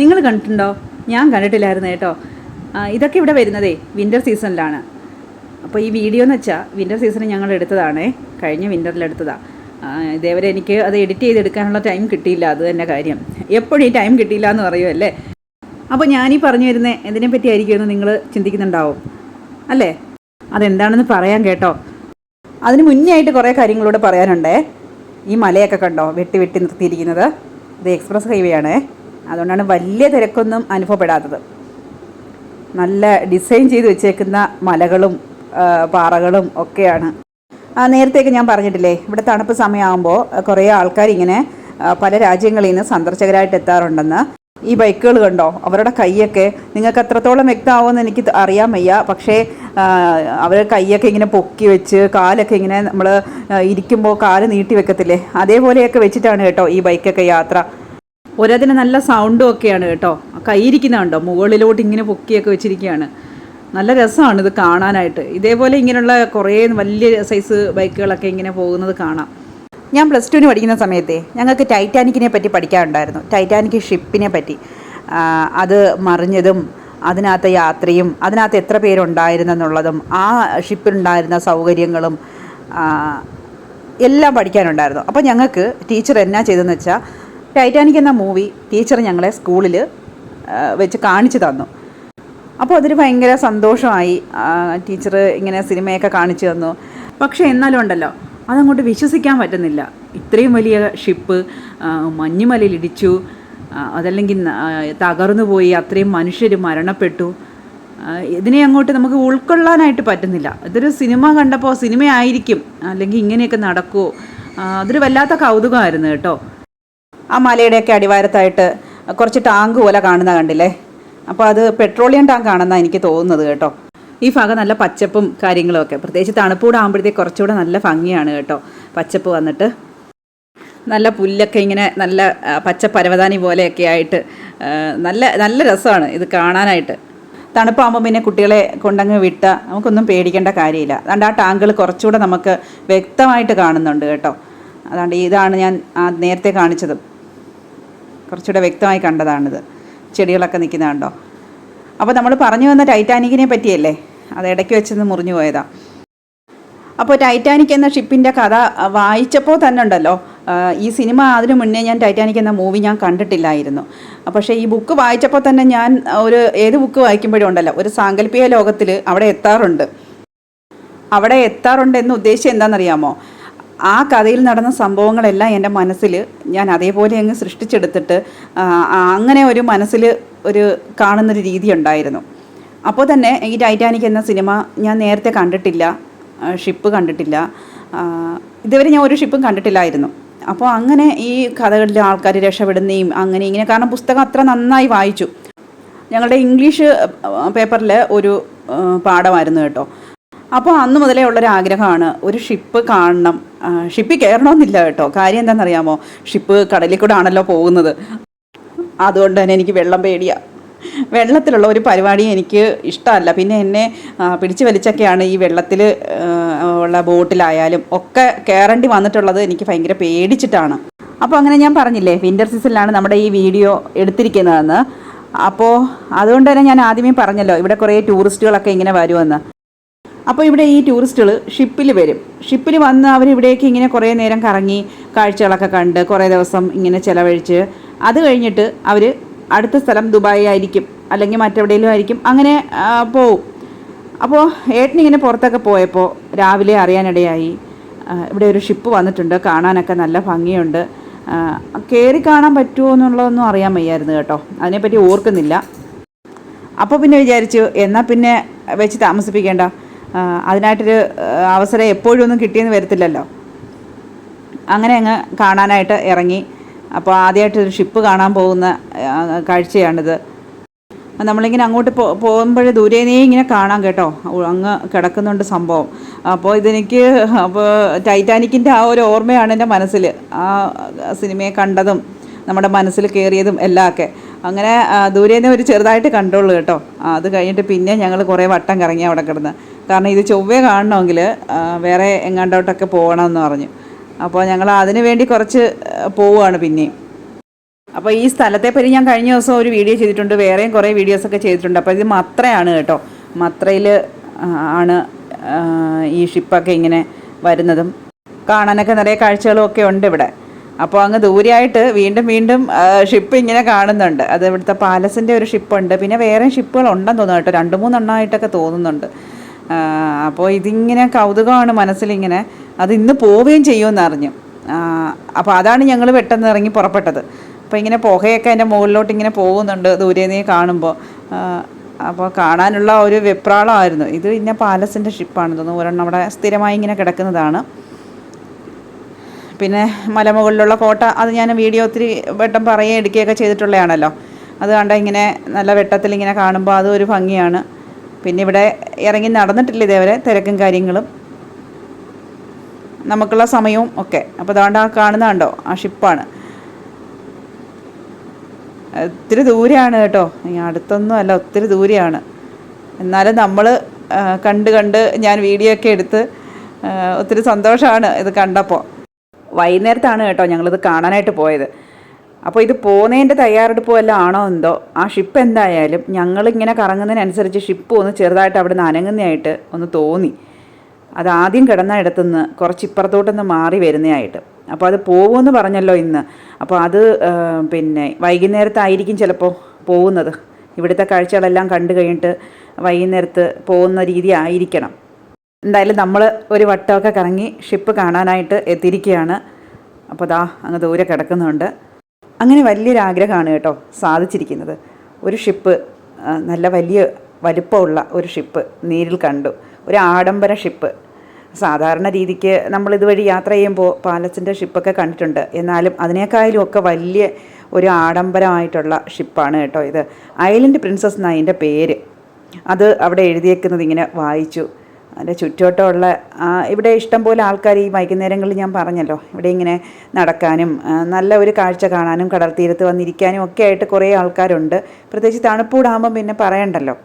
നിങ്ങൾ കണ്ടിട്ടുണ്ടോ? ഞാൻ കണ്ടിട്ടില്ലായിരുന്നു കേട്ടോ. ഇതൊക്കെ ഇവിടെ വരുന്നതേ വിന്റർ സീസണിലാണ് അപ്പോൾ ഈ വീഡിയോ എന്ന് വെച്ചാൽ വിന്റർ സീസണിൽ ഞങ്ങൾ എടുത്തതാണേ കഴിഞ്ഞ വിന്ററിൽ എടുത്തതാണ് ഇതേവരെ എനിക്ക് അത് എഡിറ്റ് ചെയ്തെടുക്കാനുള്ള ടൈം കിട്ടിയില്ല അത് തന്നെ കാര്യം. എപ്പോഴും ഈ ടൈം കിട്ടിയില്ല എന്ന് പറയുമല്ലേ അപ്പോൾ ഞാനീ പറഞ്ഞു വരുന്നത് എന്തിനെ പറ്റിയായിരിക്കുമെന്ന് നിങ്ങൾ ചിന്തിക്കുന്നുണ്ടാവും അല്ലേ? അതെന്താണെന്ന് പറയാം കേട്ടോ. അതിന് മുന്നേ ആയിട്ട് കുറേ കാര്യങ്ങളൂടെ പറയാനുണ്ടേ. ഈ മലയൊക്കെ കണ്ടോ വെട്ടി വെട്ടി നിർത്തിയിരിക്കുന്നത്? ഇത് എക്സ്പ്രസ് ഹൈവേ ആണേ. അതുകൊണ്ടാണ് വലിയ തിരക്കൊന്നും അനുഭവപ്പെടാത്തത്. നല്ല ഡിസൈൻ ചെയ്ത് വെച്ചേക്കുന്ന മലകളും പാറകളും ഒക്കെയാണ്. നേരത്തെയൊക്കെ ഞാൻ പറഞ്ഞിട്ടില്ലേ ഇവിടെ തണുപ്പ് സമയമാകുമ്പോൾ കുറേ ആൾക്കാർ ഇങ്ങനെ പല രാജ്യങ്ങളിൽ നിന്ന് സന്ദർശകരായിട്ട് എത്താറുണ്ടെന്ന്. ഈ ബൈക്കുകൾ കണ്ടോ? അവരുടെ കൈയൊക്കെ നിങ്ങൾക്ക് എത്രത്തോളം വ്യക്തമാവുമെന്ന് എനിക്ക് അറിയാൻ വയ്യ. പക്ഷേ അവർ കൈയൊക്കെ ഇങ്ങനെ പൊക്കി വെച്ച് കാലൊക്കെ ഇങ്ങനെ നമ്മൾ ഇരിക്കുമ്പോൾ കാൽ നീട്ടി വെക്കത്തില്ലേ? അതേപോലെയൊക്കെ വെച്ചിട്ടാണ് കേട്ടോ ഈ ബൈക്കൊക്കെ യാത്ര. ഒരതിന് നല്ല സൗണ്ടും ഒക്കെയാണ് കേട്ടോ. കൈയിരിക്കുന്ന കണ്ടോ? മുകളിലോട്ട് ഇങ്ങനെ പൊക്കിയൊക്കെ വെച്ചിരിക്കുകയാണ്. നല്ല രസമാണ് ഇത് കാണാനായിട്ട്. ഇതേപോലെ ഇങ്ങനെയുള്ള കുറേ വലിയ സൈസ് ബൈക്കുകളൊക്കെ ഇങ്ങനെ പോകുന്നത് കാണാം. ഞാൻ പ്ലസ് ടുവിന് പഠിക്കുന്ന സമയത്തേ ഞങ്ങൾക്ക് ടൈറ്റാനിക്കിനെ പറ്റി പഠിക്കാറുണ്ടായിരുന്നു ടൈറ്റാനിക് ഷിപ്പിനെ പറ്റി. അത് മറിഞ്ഞതും അതിനകത്തെ യാത്രയും അതിനകത്ത് എത്ര പേരുണ്ടായിരുന്നെന്നുള്ളതും ആ ഷിപ്പിലുണ്ടായിരുന്ന സൗകര്യങ്ങളും എല്ലാം പഠിക്കാനുണ്ടായിരുന്നു. അപ്പോൾ ഞങ്ങൾക്ക് ടീച്ചർ എന്നാ ചെയ്തതെന്ന് വെച്ചാൽ ടൈറ്റാനിക് എന്ന മൂവി ടീച്ചർ ഞങ്ങളെ സ്കൂളിൽ വെച്ച് കാണിച്ചു തന്നു. അപ്പോൾ അതൊരു ഭയങ്കര സന്തോഷമായി ടീച്ചർ ഇങ്ങനെ സിനിമയൊക്കെ കാണിച്ചു തന്നു. പക്ഷേ എന്നാലും ഉണ്ടല്ലോ അതങ്ങോട്ട് വിശ്വസിക്കാൻ പറ്റുന്നില്ല. ഇത്രയും വലിയ ഷിപ്പ് മഞ്ഞുമലയിൽ ഇടിച്ചു അതല്ലെങ്കിൽ തകർന്നു പോയി അത്രയും മനുഷ്യർ മരണപ്പെട്ടു. ഇതിനെ അങ്ങോട്ട് നമുക്ക് ഉൾക്കൊള്ളാനായിട്ട് പറ്റുന്നില്ല. ഇതൊരു സിനിമ കണ്ടപ്പോൾ സിനിമയായിരിക്കും അല്ലെങ്കിൽ ഇങ്ങനെയൊക്കെ നടക്കുമോ അതൊരു വല്ലാത്ത കൗതുകമായിരുന്നു കേട്ടോ. ആ മലയുടെയൊക്കെ അടിവാരത്തായിട്ട് കുറച്ച് ടാങ്ക് പോലെ കാണുന്ന കണ്ടില്ലേ? അപ്പോൾ അത് പെട്രോളിയം ടാങ്ക് ആണെന്നാണ് എനിക്ക് തോന്നുന്നത് കേട്ടോ. ഈ ഭാഗം നല്ല പച്ചപ്പും കാര്യങ്ങളും ഒക്കെ. പ്രത്യേകിച്ച് തണുപ്പൂടെ ആകുമ്പോഴത്തേക്ക് കുറച്ചുകൂടെ നല്ല ഭംഗിയാണ് കേട്ടോ. പച്ചപ്പ് വന്നിട്ട് നല്ല പുല്ലൊക്കെ ഇങ്ങനെ നല്ല പച്ച പരവതാനി പോലെയൊക്കെ ആയിട്ട് നല്ല നല്ല രസമാണ് ഇത് കാണാനായിട്ട്. തണുപ്പാകുമ്പോൾ പിന്നെ കുട്ടികളെ കൊണ്ടങ്ങ് വിട്ട നമുക്കൊന്നും പേടിക്കേണ്ട കാര്യമില്ല. അതുകൊണ്ട് ആ ടാങ്കുകൾ കുറച്ചുകൂടെ നമുക്ക് വ്യക്തമായിട്ട് കാണുന്നുണ്ട് കേട്ടോ. അതുകൊണ്ട് ഇതാണ് ഞാൻ നേരത്തെ കാണിച്ചത്. കുറച്ചുകൂടെ വ്യക്തമായി കണ്ടതാണിത്. ചെടികളൊക്കെ നിൽക്കുന്ന കണ്ടോ? അപ്പോൾ നമ്മൾ പറഞ്ഞു വന്ന ടൈറ്റാനിക്കിനെ പറ്റിയല്ലേ? അത് ഇടയ്ക്ക് വെച്ചൊന്ന് മുറിഞ്ഞു പോയതാ. അപ്പോൾ ടൈറ്റാനിക് എന്ന ഷിപ്പിന്റെ കഥ വായിച്ചപ്പോൾ തന്നെ ഉണ്ടല്ലോ. ഈ സിനിമ അതിനു മുന്നേ ഞാൻ ടൈറ്റാനിക് എന്ന മൂവി ഞാൻ കണ്ടിട്ടില്ലായിരുന്നു. പക്ഷേ ഈ ബുക്ക് വായിച്ചപ്പോൾ തന്നെ ഞാൻ ഒരു ഏത് ബുക്ക് വായിക്കുമ്പോഴും ഉണ്ടല്ലോ ഒരു സാങ്കല്പിക ലോകത്തിൽ അവിടെ എത്താറുണ്ട്. അവിടെ എത്താറുണ്ട് എന്ന് ഉദ്ദേശിച്ചത് എന്താണെന്നറിയാമോ? ആ കഥയിൽ നടന്ന സംഭവങ്ങളെല്ലാം എന്റെ മനസ്സിൽ ഞാൻ അതേപോലെ അങ്ങ് സൃഷ്ടിച്ചെടുത്തിട്ട് അങ്ങനെ ഒരു മനസ്സിൽ ഒരു കാണുന്നൊരു രീതി ഉണ്ടായിരുന്നു. അപ്പോൾ തന്നെ ഈ ടൈറ്റാനിക് എന്ന സിനിമ ഞാൻ നേരത്തെ കണ്ടിട്ടില്ല ഷിപ്പ് കണ്ടിട്ടില്ല ഇതുവരെ ഞാൻ ഒരു ഷിപ്പും കണ്ടിട്ടില്ലായിരുന്നു. അപ്പോൾ അങ്ങനെ ഈ കഥകളിലെ ആൾക്കാർ രക്ഷപ്പെടുന്നേയും അങ്ങനെ ഇങ്ങനെ കാരണം പുസ്തകം അത്ര നന്നായി വായിച്ചു. ഞങ്ങളുടെ ഇംഗ്ലീഷ് പേപ്പറിൽ ഒരു പാഠമായിരുന്നു കേട്ടോ. അപ്പോൾ അന്ന് മുതലേ ഉള്ളൊരു ആഗ്രഹമാണ് ഒരു ഷിപ്പ് കാണണം. ഷിപ്പ് കയറണമെന്നില്ല കേട്ടോ. കാര്യം എന്താണെന്നറിയാമോ ഷിപ്പ് കടലിൽ കൂടെ ആണല്ലോ പോകുന്നത്. അതുകൊണ്ട് തന്നെ എനിക്ക് വെള്ളം പേടിയാണ് വെള്ളത്തിലുള്ള ഒരു പരിപാടി എനിക്ക് ഇഷ്ടമല്ല. പിന്നെ എന്നെ പിടിച്ചു വലിച്ചൊക്കെയാണ് ഈ വെള്ളത്തിൽ ഉള്ള ബോട്ടിലായാലും ഒക്കെ കയറേണ്ടി വന്നിട്ടുള്ളത് എനിക്ക് ഭയങ്കര പേടിച്ചിട്ടാണ്. അപ്പോൾ അങ്ങനെ ഞാൻ പറഞ്ഞില്ലേ വിന്റർ സീസണിലാണ് നമ്മുടെ ഈ വീഡിയോ എടുത്തിരിക്കുന്നതെന്ന്. അപ്പോൾ അതുകൊണ്ട് തന്നെ ഞാൻ ആദ്യമേ പറഞ്ഞല്ലോ ഇവിടെ കുറേ ടൂറിസ്റ്റുകളൊക്കെ ഇങ്ങനെ വരുമെന്ന്. അപ്പോൾ ഇവിടെ ഈ ടൂറിസ്റ്റുകൾ ഷിപ്പിൽ വരും. ഷിപ്പിൽ വന്ന് അവരിവിടേക്ക് ഇങ്ങനെ കുറേ നേരം കറങ്ങി കാഴ്ചകളൊക്കെ കണ്ട് കുറേ ദിവസം ഇങ്ങനെ ചിലവഴിച്ച് അത് കഴിഞ്ഞിട്ട് അവർ അടുത്ത സ്ഥലം ദുബായി ആയിരിക്കും. അല്ലെങ്കിൽ മറ്റെവിടെയെങ്കിലും ആയിരിക്കും. അങ്ങനെ പോവും. അപ്പോൾ ഏട്ടനിങ്ങനെ പുറത്തൊക്കെ പോയപ്പോൾ രാവിലെ അറിയാനിടയായി. ഇവിടെ ഒരു ഷിപ്പ് വന്നിട്ടുണ്ട്. കാണാനൊക്കെ നല്ല ഭംഗിയുണ്ട്. കയറി കാണാൻ പറ്റുമോ എന്നുള്ളതൊന്നും അറിയാൻ വയ്യായിരുന്നു കേട്ടോ. അതിനെപ്പറ്റി ഓർക്കുന്നില്ല. അപ്പോൾ പിന്നെ വിചാരിച്ചു എന്നാൽ പിന്നെ വെച്ച് താമസിപ്പിക്കേണ്ട? അതിനായിട്ടൊരു അവസരം എപ്പോഴും ഒന്നും കിട്ടിയെന്ന് വരത്തില്ലല്ലോ. അങ്ങനെ അങ്ങ് കാണാനായിട്ട് ഇറങ്ങി. അപ്പോൾ ആദ്യമായിട്ടൊരു ഷിപ്പ് കാണാൻ പോകുന്ന കാഴ്ചയാണിത്. നമ്മളിങ്ങനെ അങ്ങോട്ട് പോ പോകുമ്പോഴേ ദൂരേനേ ഇങ്ങനെ കാണാം കേട്ടോ. അങ്ങ് കിടക്കുന്നുണ്ട് സംഭവം. അപ്പോൾ ഇതെനിക്ക് അപ്പോൾ ടൈറ്റാനിക്കിന്റെ ആ ഒരു ഓർമ്മയാണ് എന്റെ മനസ്സിൽ ആ സിനിമയെ കണ്ടതും നമ്മുടെ മനസ്സിൽ കയറിയതും എല്ലാം ഒക്കെ അങ്ങനെ ദൂരേന്ന് ഒരു ചെറുതായിട്ട് കണ്ടുള്ളൂ കേട്ടോ. അത് കഴിഞ്ഞിട്ട് പിന്നെ ഞങ്ങൾ കുറേ വട്ടം കറങ്ങി അവിടെ കിടന്ന്. കാരണം ഇത് ചൊവ്വേ കാണണമെങ്കിൽ വേറെ എങ്ങാണ്ടോട്ടൊക്കെ പോകണമെന്ന് പറഞ്ഞു. അപ്പോൾ ഞങ്ങൾ അതിനു വേണ്ടി കുറച്ച് പോവുകയാണ് പിന്നെയും. അപ്പോൾ ഈ സ്ഥലത്തെ പറ്റി ഞാൻ കഴിഞ്ഞ ദിവസം ഒരു വീഡിയോ ചെയ്തിട്ടുണ്ട്. വേറെയും കുറേ വീഡിയോസൊക്കെ ചെയ്തിട്ടുണ്ട്. അപ്പോൾ ഇത് മത്രയാണ് കേട്ടോ. മത്രയിൽ ആണ് ഈ ഷിപ്പൊക്കെ ഇങ്ങനെ വരുന്നതും. കാണാനൊക്കെ നിറയെ കാഴ്ചകളും ഒക്കെ ഉണ്ട് ഇവിടെ. അപ്പോൾ അങ്ങ് ദൂരെയായിട്ട് വീണ്ടും വീണ്ടും ഷിപ്പ് ഇങ്ങനെ കാണുന്നുണ്ട്. അത് ഇവിടുത്തെ പാലസിന്റെ ഒരു ഷിപ്പുണ്ട് പിന്നെ വേറെ ഷിപ്പുകൾ ഉണ്ടെന്ന് തോന്നുന്നു കേട്ടോ. രണ്ട് മൂന്നെണ്ണമായിട്ടൊക്കെ തോന്നുന്നുണ്ട്. അപ്പോൾ ഇതിങ്ങനെ കൗതുകമാണ് മനസ്സിലിങ്ങനെ. അത് ഇന്ന് പോവുകയും ചെയ്യുമെന്ന് അറിഞ്ഞു അപ്പോൾ അതാണ് ഞങ്ങൾ പെട്ടെന്ന് ഇറങ്ങി പുറപ്പെട്ടത്. അപ്പോൾ ഇങ്ങനെ പുകയൊക്കെ അതിന്റെ മുകളിലോട്ട് ഇങ്ങനെ പോകുന്നുണ്ട് ദൂരെ നിന്ന് കാണുമ്പോൾ അപ്പോൾ കാണാനുള്ള ഒരു വെപ്രാളമായിരുന്നു. ഇത് പിന്നെ പാലസിന്റെ ഷിപ്പാണെന്ന് തോന്നുന്നു. ഒരെണ്ണം അവിടെ സ്ഥിരമായി ഇങ്ങനെ കിടക്കുന്നതാണ്. പിന്നെ മലമുകളിലുള്ള കോട്ട അത് ഞാൻ വീഡിയോ ഒത്തിരി വെട്ടം പറയുകയും എടുക്കുകയൊക്കെ ചെയ്തിട്ടുള്ളതാണല്ലോ. അത് കണ്ട ഇങ്ങനെ നല്ല വെട്ടത്തിൽ ഇങ്ങനെ കാണുമ്പോൾ അതും ഒരു ഭംഗിയാണ്. പിന്നെ ഇവിടെ ഇറങ്ങി നടന്നിട്ടില്ല ഇതേവരെ തിരക്കും കാര്യങ്ങളും. നമുക്കുള്ള സമയവും ഒക്കെ. അപ്പോൾ അതുകൊണ്ട് ആ കാണുന്ന കണ്ടോ? ആ ഷിപ്പാണ്. ഒത്തിരി ദൂരെയാണ് കേട്ടോ. അടുത്തൊന്നും അല്ല ഒത്തിരി ദൂരെയാണ്. എന്നാലും നമ്മൾ കണ്ട് കണ്ട് ഞാൻ വീഡിയോ ഒക്കെ എടുത്ത് ഒത്തിരി സന്തോഷമാണ് ഇത് കണ്ടപ്പോൾ വൈകുന്നേരത്താണ് കേട്ടോ ഞങ്ങളിത് കാണാനായിട്ട് പോയത്. അപ്പോൾ ഇത് പോകുന്നതിന്റെ തയ്യാറെടുപ്പ് വല്ലതും ആണോ എന്തോ? ആ ഷിപ്പ് എന്തായാലും ഞങ്ങളിങ്ങനെ കറങ്ങുന്നതിനനുസരിച്ച് ഷിപ്പ് ഒന്ന് ചെറുതായിട്ട് അവിടെ നിന്ന് അനങ്ങുന്നതായിട്ട് ഒന്ന് തോന്നി. അത് ആദ്യം കിടന്ന ഇടത്തുനിന്ന് കുറച്ച് ഇപ്പുറത്തോട്ടൊന്ന് മാറി വരുന്നതായിട്ട്. അപ്പോൾ അത് പോകുമെന്ന് പറഞ്ഞല്ലോ ഇന്ന്. അപ്പോൾ അത് പിന്നെ വൈകുന്നേരത്തായിരിക്കും ചിലപ്പോൾ പോകുന്നത്. ഇവിടുത്തെ കാഴ്ചകളെല്ലാം കണ്ടു കഴിഞ്ഞിട്ട് വൈകുന്നേരത്ത് പോകുന്ന രീതി ആയിരിക്കണം. എന്തായാലും നമ്മൾ ഒരു വട്ടമൊക്കെ കറങ്ങി ഷിപ്പ് കാണാനായിട്ട് എത്തിയിരിക്കുകയാണ്. അപ്പോൾ ദാ അങ്ങ് ദൂരെ കിടക്കുന്നുണ്ട്. അങ്ങനെ വലിയൊരു ആഗ്രഹമാണ് കേട്ടോ സാധിച്ചിരിക്കുന്നത്. ഒരു ഷിപ്പ് നല്ല വലിയ വലുപ്പമുള്ള ഒരു ഷിപ്പ് നേരിൽ കണ്ടു. ഒരു ആഡംബര ഷിപ്പ് സാധാരണ രീതിക്ക് നമ്മൾ ഇതുവഴി യാത്ര ചെയ്യുമ്പോൾ പാലസിന്റെ ഷിപ്പൊക്കെ കണ്ടിട്ടുണ്ട്. എന്നാലും അതിനേക്കാളും ഒക്കെ വലിയ ഒരു ആഡംബരമായിട്ടുള്ള ഷിപ്പാണ് കേട്ടോ ഇത്. ഐലൻഡ് പ്രിൻസസ് എന്നാണ് അതിന്റെ പേര്. അത് അവിടെ എഴുതിയേക്കുന്നത് ഇങ്ങനെ വായിച്ചു. അതിന്റെ ചുറ്റോട്ടമുള്ള ഇവിടെ ഇഷ്ടംപോലെ ആൾക്കാർ ഈ വൈകുന്നേരങ്ങളിൽ ഞാൻ പറഞ്ഞല്ലോ ഇവിടെ ഇങ്ങനെ നടക്കാനും നല്ല ഒരു കാഴ്ച കാണാനും കടൽ തീരത്ത് വന്നിരിക്കാനും ഒക്കെ ആയിട്ട് കുറേ ആൾക്കാരുണ്ട്. പ്രത്യേകിച്ച് തണുപ്പൂടാകുമ്പം പിന്നെ പറയണ്ടല്ലോ.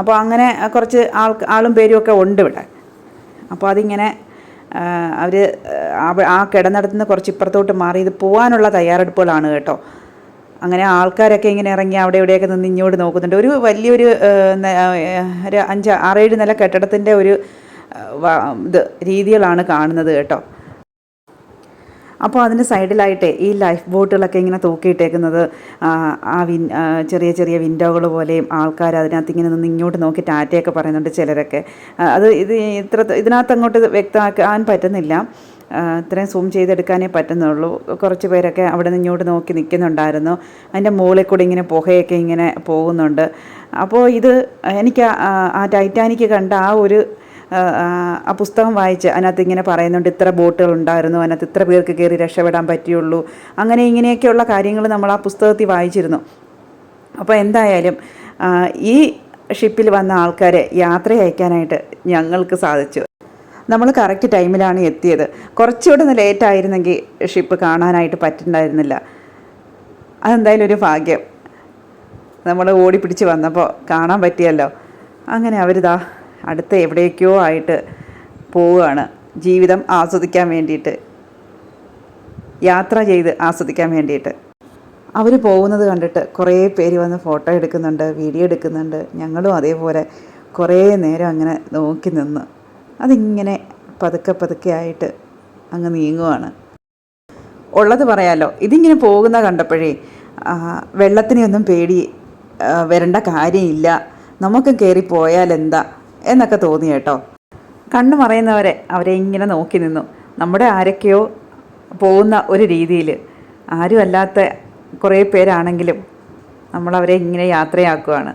അപ്പോൾ അങ്ങനെ കുറച്ച് ആൾ ആളും പേരും ഒക്കെ ഉണ്ട് ഇവിടെ. അപ്പോൾ അതിങ്ങനെ അവർ ആ കിടന്നിടത്തുനിന്ന് കുറച്ച് ഇപ്പുറത്തോട്ട് മാറി ഇത് പോകാനുള്ള തയ്യാറെടുപ്പുകളാണ് കേട്ടോ. അങ്ങനെ ആൾക്കാരൊക്കെ ഇങ്ങനെ ഇറങ്ങി അവിടെ ഇവിടെയൊക്കെ നിന്ന് ഇങ്ങോട്ട് നോക്കുന്നുണ്ട്. ഒരു വലിയൊരു ഒരു അഞ്ച് ആറേഴ് നില കെട്ടിടത്തിന്റെ ഒരു ഇത് രീതികളാണ് കാണുന്നത് കേട്ടോ. അപ്പോൾ അതിന് സൈഡിലായിട്ട് ഈ ലൈഫ് ബോട്ടുകളൊക്കെ ഇങ്ങനെ തൂക്കിയിട്ടേക്കുന്നത് ആ വിൻ ചെറിയ ചെറിയ വിൻഡോകൾ പോലെയും ആൾക്കാർ അതിനകത്ത് ഇങ്ങനെ നിന്ന് ഇങ്ങോട്ട് നോക്കി ടാറ്റയൊക്കെ പറയുന്നുണ്ട് ചിലരൊക്കെ. അത് ഇത് ഇത്ര ഇതിനകത്ത് അങ്ങോട്ട് വ്യക്തമാക്കാൻ പറ്റുന്നില്ല. ആ, ഇത്രയും സൂം ചെയ്തെടുക്കാനേ പറ്റുന്നുള്ളൂ. കുറച്ച് പേരൊക്കെ അവിടെ നിന്ന് ഇങ്ങോട്ട് നോക്കി നിൽക്കുന്നുണ്ടായിരുന്നു. അതിന്റെ മുകളിൽ കൂടി ഇങ്ങനെ പുകയൊക്കെ ഇങ്ങനെ പോകുന്നുണ്ട്. അപ്പോൾ ഇത് എനിക്ക് ആ- ടൈറ്റാനിക് ടൈറ്റാനിക്ക് കണ്ട ആ ഒരു ആ പുസ്തകം വായിച്ച് അതിനകത്ത് ഇങ്ങനെ പറയുന്നുണ്ട് ഇത്ര ബോട്ടുകൾ ഉണ്ടായിരുന്നു അതിനകത്ത് ഇത്ര പേർക്ക് കയറി രക്ഷപ്പെടാൻ പറ്റിയുള്ളൂ. അങ്ങനെ ഇങ്ങനെയൊക്കെയുള്ള കാര്യങ്ങൾ നമ്മൾ ആ പുസ്തകത്തിൽ വായിച്ചിരുന്നു. അപ്പോൾ എന്തായാലും ഈ ഷിപ്പിൽ വന്ന ആൾക്കാരെ യാത്ര അയക്കാനായിട്ട് ഞങ്ങൾക്ക് സാധിച്ചു. നമ്മൾ കറക്റ്റ് ടൈമിലാണ് എത്തിയത്. കുറച്ചുകൂടെ ഒന്ന് ലേറ്റ് ആയിരുന്നെങ്കിൽ ഷിപ്പ് കാണാനായിട്ട് പറ്റുന്നുണ്ടായിരുന്നില്ല അതെന്തായാലും ഒരു ഭാഗ്യം. നമ്മൾ ഓടിപ്പിടിച്ച് വന്നപ്പോൾ കാണാൻ പറ്റിയല്ലോ. അങ്ങനെ അവരിതാ അടുത്ത എവിടേക്കോ ആയിട്ട് പോവുകയാണ്. ജീവിതം ആസ്വദിക്കാൻ വേണ്ടിയിട്ട്. യാത്ര ചെയ്ത് ആസ്വദിക്കാൻ വേണ്ടിയിട്ട്. അവർ പോകുന്നത് കണ്ടിട്ട് കുറേ പേര് വന്ന് ഫോട്ടോ എടുക്കുന്നുണ്ട് വീഡിയോ എടുക്കുന്നുണ്ട്. ഞങ്ങളും അതേപോലെ കുറേ നേരം അങ്ങനെ നോക്കി നിന്ന്. അതിങ്ങനെ പതുക്കെ പതുക്കെ ആയിട്ട് അങ്ങ് നീങ്ങുവാണ്. ഉള്ളത് പറയാലോ ഇതിങ്ങനെ പോകുന്ന കണ്ടപ്പോഴേ വെള്ളത്തിനെയൊന്നും പേടി വരേണ്ട കാര്യമില്ല നമുക്ക് കയറി പോയാൽ എന്താ എന്നൊക്കെ തോന്നി കേട്ടോ. കണ്ണു മറയുന്നവരെ അവരെ ഇങ്ങനെ നോക്കി നിന്നു. നമ്മുടെ ആരൊക്കെയോ പോകുന്ന ഒരു രീതിയിൽ ആരും അല്ലാത്ത കുറേ പേരാണെങ്കിലും നമ്മളവരെ ഇങ്ങനെ യാത്രയാക്കുകയാണ്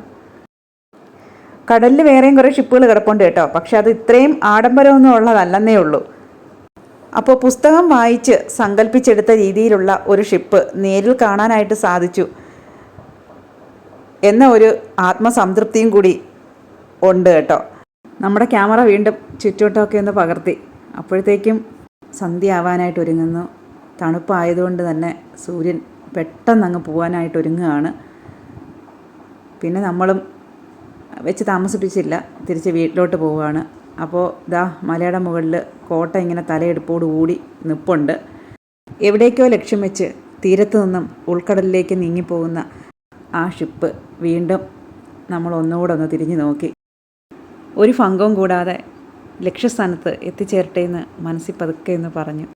കടലിൽ വേറെയും കുറേ ഷിപ്പുകൾ കിടപ്പുണ്ട് കേട്ടോ. പക്ഷെ അത് ഇത്രയും ആഡംബരമൊന്നും ഉള്ളതല്ലെന്നേ ഉള്ളൂ. അപ്പോൾ പുസ്തകം വായിച്ച് സങ്കല്പിച്ചെടുത്ത രീതിയിലുള്ള ഒരു ഷിപ്പ് നേരിൽ കാണാനായിട്ട് സാധിച്ചു. എന്ന ഒരു ആത്മസംതൃപ്തിയും കൂടി ഉണ്ട് കേട്ടോ. നമ്മുടെ ക്യാമറ വീണ്ടും ചുറ്റോട്ടമൊക്കെ ഒന്ന് പകർത്തി. അപ്പോഴത്തേക്കും സന്ധ്യ ആവാനായിട്ട് ഒരുങ്ങുന്നു. തണുപ്പായതുകൊണ്ട് തന്നെ സൂര്യൻ പെട്ടെന്ന് അങ്ങ് പോകാനായിട്ട് ഒരുങ്ങുകയാണ്. പിന്നെ നമ്മളും വെച്ച് താമസിപ്പിച്ചില്ല. തിരിച്ച് വീട്ടിലോട്ട് പോവുകയാണ്. അപ്പോൾ ഇതാ മലയുടെ മുകളിൽ കോട്ട ഇങ്ങനെ തലയെടുപ്പോട് കൂടി നിപ്പുണ്ട്. എവിടേക്കോ ലക്ഷ്യം വെച്ച് തീരത്തു നിന്നും ഉൾക്കടലിലേക്ക് നീങ്ങിപ്പോകുന്ന ആ ഷിപ്പ് വീണ്ടും നമ്മൾ ഒന്നുകൂടെ ഒന്ന് തിരിഞ്ഞു നോക്കി. ഒരു ഭംഗവും കൂടാതെ ലക്ഷ്യസ്ഥാനത്ത് എത്തിച്ചേരട്ടെ എന്ന് മനസ്സിൽ പതുക്കെ എന്ന് പറഞ്ഞു.